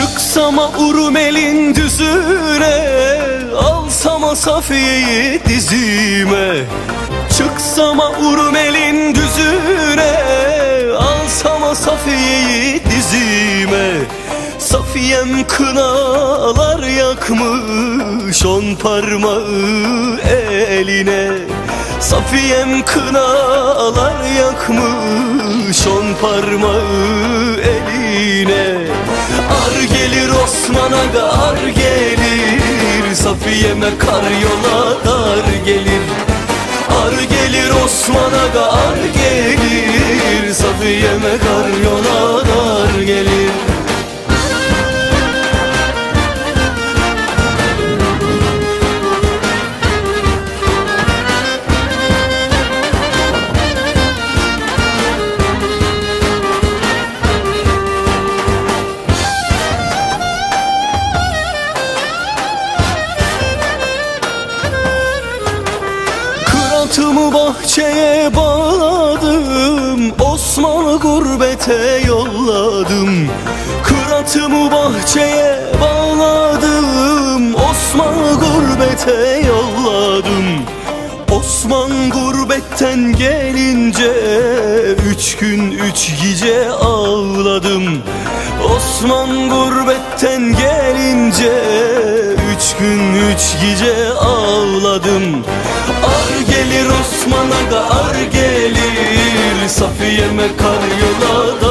Çıksama Urmel'in düzüne Alsama Safiye'yi dizime. Çıksama Urmel'in düzüne Alsama Safiye'yi dizime. Safiyem kınalar yakmış On parmağı eline. Safiyem kınalar yakmış On parmağı eline gelir Osman Aga ar gelir. Safiye'me kar yola dar gelir. Ar gelir Osman Aga ar gelir. Safiye'me kar yola dar Kıratımı bahçeye bağladım Osman'ı gurbete yolladım. Kıratımı bahçeye bağladım Osman'ı gurbete yolladım. Osman gurbetten gelince Üç gün üç gece ağladım. Osman gurbetten gelince Üç gün üç gece ağladım gelir Osman Aga ar gelir Safiye'me kar yola